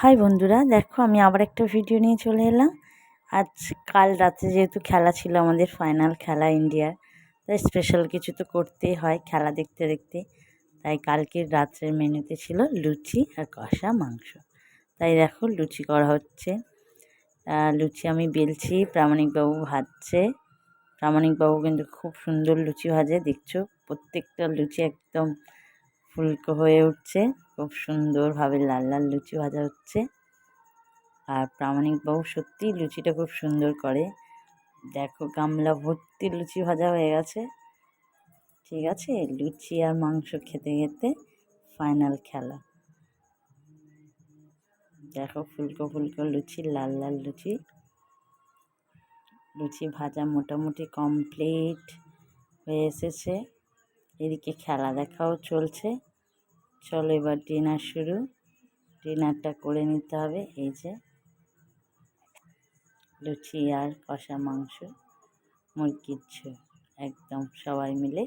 High বন্ধুরা, দেখো আমি আবার একটা ভিডিও নিয়ে চলে এলাম। আজ কাল রাতে যেহেতু খেলা ছিল আমাদের ফাইনাল খেলা ইন্ডিয়ার তাই স্পেশাল কিছু তো করতেই হয় খেলা দেখতে দেখতে। তাই কালকের রাত্রের মেনুতে ছিল লুচি আর কষা মাংস। তাই দেখো লুচি করা হচ্ছে। লুচি আমি বেলছি, প্রামাণিকবাবু ভাজছে। প্রামাণিকবাবু কিন্তু খুব সুন্দর লুচি ভাজে, দেখছ? প্রত্যেকটা লুচি একদম ফুলকো হয়ে উঠছে। খুব সুন্দরভাবে লাল লাল লুচি ভাজা হচ্ছে। আর প্রামাণিকবাবু সত্যিই লুচিটা খুব সুন্দর করে। দেখো গামলা ভর্তি লুচি ভাজা হয়ে গেছে। ঠিক আছে? লুচি আর মাংস খেতে খেতে ফাইনাল খেলা। দেখো ফুলকো ফুলকো লুচি, লাল লাল লুচি। লুচি ভাজা মোটামুটি কমপ্লিট হয়ে এসেছে। এদিকে খেলা দেখাও চলছে। চলো এবার ডিনার শুরু। ডিনারটা করে নিতে হবে, এই যে লুচি আর কষা মাংস, মুরগির ঝোল, একদম সবাই মিলে।